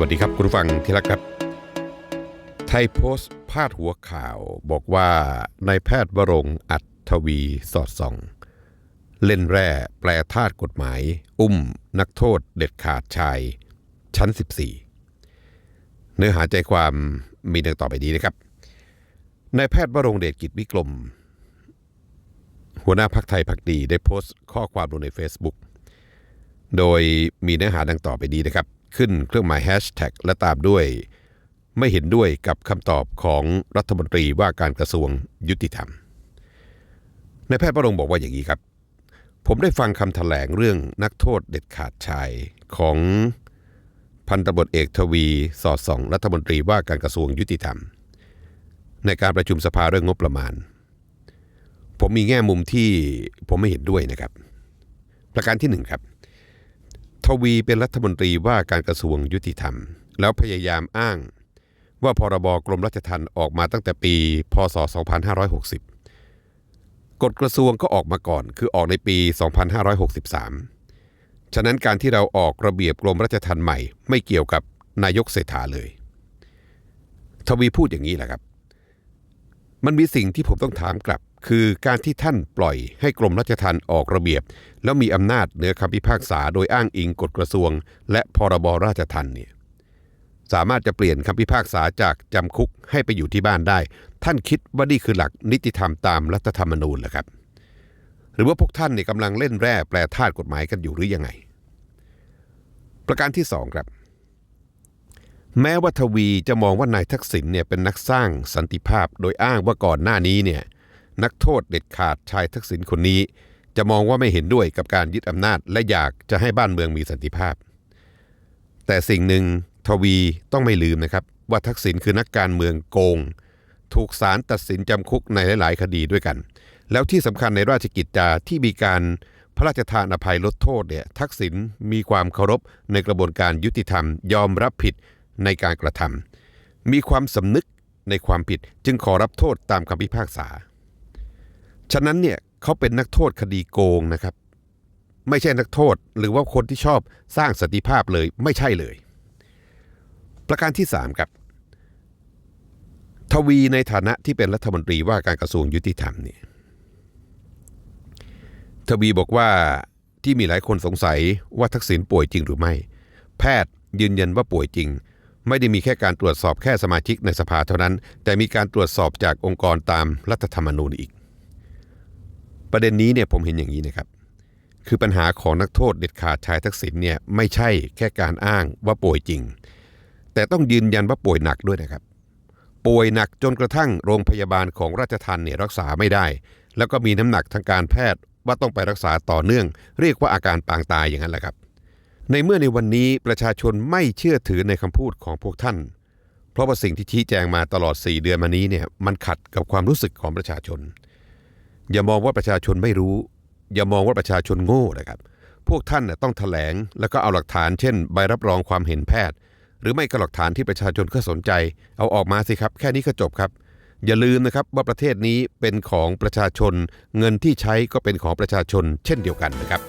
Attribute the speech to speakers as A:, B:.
A: วัสดีครับ คุณผู้ฟังที่รักครับ ไทยโพสต์พาดหัวข่าวบอกว่านายแพทย์วรงอัดทวีสอดส่อง เล่นแร่แปลธาตุกฎหมาย อุ้มนักโทษเด็ดขาดชาย ชั้น 14 เนื้อหาใจความมีดังต่อไปนี้นะครับนายแพทย์วรงเดชกิจวิกรม หัวหน้าพักไทยพักดีได้โพสต์ข้อความลงใน Facebook โดยมีเนื้อหาดังต่อไปนี้นะครับ ขึ้นเครื่องหมายแฮชแท็กและตามด้วย ไม่เห็นด้วยกับคำตอบของรัฐมนตรีว่าการกระทรวงยุติธรรมนายแพทย์ประรงบอกว่าอย่างนี้ครับ ผมได้ฟังคำแถลงเรื่องนักโทษเด็ดขาดชายของพันตำรวจเอกทวีสอดส่อง รัฐมนตรีว่าการกระทรวงยุติธรรม ในการประชุมสภาเรื่องงบประมาณ ผมมีแง่มุมที่ผมไม่เห็นด้วยนะครับ ประการที่หนึ่งครับ ทวีเป็นรัฐมนตรีว่าการกระทรวงยุติธรรม แล้วพยายามอ้าง ว่าพรบกรมราชทัณฑ์ออกมาตั้งแต่ปี พศ 2560 กฎกระทรวงก็ออกมาก่อนคือออกในปี 2563 ฉะนั้นการที่เราออกระเบียบกรมราชทัณฑ์ใหม่ ไม่เกี่ยวกับนายกเศรษฐาเลย ทวีพูดอย่างนี้แหละครับ มันมีสิ่งที่ผมต้องถามกลับ คือการที่ท่านปล่อยให้กรมราชทัณฑ์ออกระเบียบ แล้วมีอำนาจเหนือคำพิพากษาโดยอ้างอิงกฎกระทรวง และพรบราชทัณฑ์เนี่ยสามารถจะเปลี่ยนคำพิพากษาจากจำคุกให้ไปอยู่ที่บ้านได้ ท่านคิดว่านี่คือหลักนิติธรรมตามรัฐธรรมนูญเหรอครับ หรือว่าพวกท่านเนี่ยกำลังเล่นแร่แปลธาตุกฎหมายกันอยู่หรือยังไง ประการที่สองครับ แม้ว่าทวีจะมองว่านายทักษิณเนี่ยเป็นนักสร้างสันติภาพ โดยอ้างว่าก่อนหน้านี้เนี่ย นักโทษเด็ดขาดชายทักษิณคนนี้ จะมองว่าไม่เห็นด้วยกับการยึดอำนาจและอยากจะให้บ้านเมืองมีสันติภาพ แต่สิ่งหนึ่งทวีต้องไม่ลืมนะครับ ว่าทักษิณคือนักการเมืองโกง ถูกศาลตัดสินจำคุกในหลาย ๆ คดีด้วยกัน แล้วที่สำคัญในราชกิจจาที่มีการพระราชทานอภัยลดโทษเนี่ยทักษิณมีความเคารพในกระบวนการยุติธรรม ยอมรับผิดในการกระทำมีความสำนึกในความผิดจึงขอรับโทษตามคำพิพากษา ฉะนั้นเนี่ยเขาเป็นนักโทษคดีโกงนะครับ ไม่ใช่นักโทษหรือว่าคนที่ชอบสร้างสันติภาพเลยไม่ใช่เลย ประการที่สามครับทวีในฐานะที่เป็นรัฐมนตรีว่าการกระทรวงยุติธรรมเนี่ยทวีบอกว่าที่มีหลายคนสงสัยว่าทักษิณป่วยจริงหรือไม่ แพทย์ยืนยันว่าป่วยจริง ไม่ได้มีแค่การตรวจสอบแค่สมาชิกในสภาเท่านั้น แต่มีการตรวจสอบจากองค์กรตามรัฐธรรมนูญอีก ประเด็นนี้เนี่ยผมเห็นอย่างนี้นะครับ คือปัญหาของนักโทษเด็ดขาดชายทักษิณเนี่ยไม่ใช่แค่การอ้างว่าป่วยจริง แต่ต้องยืนยันว่าป่วยหนักด้วยนะครับ ป่วยหนักจนกระทั่งโรงพยาบาลของราชทัณฑ์เนี่ยรักษาไม่ได้ แล้วก็มีน้ำหนักทางการแพทย์ว่าต้องไปรักษาต่อเนื่อง เรียกว่าอาการปางตายอย่างนั้นแหละครับ ในเมื่อในวันนี้ประชาชนไม่เชื่อถือในคำพูดของพวกท่าน เพราะว่าสิ่งที่ชี้แจงมาตลอด 4 เดือนมานี้เนี่ยมันขัดกับความรู้สึกของประชาชน อย่ามองว่าประชาชนไม่รู้ อย่ามองว่าประชาชนโง่นะครับ พวกท่านต้องแถลงแล้วก็เอาหลักฐาน เช่น ใบรับรองความเห็นแพทย์ หรือไม่ก็หลักฐานที่ประชาชนก็สนใจ เอาออกมาสิครับ แค่นี้ก็จบครับ อย่าลืมนะครับว่าประเทศนี้เป็นของประชาชน เงินที่ใช้ก็เป็นของประชาชน เช่นเดียวกันนะครับ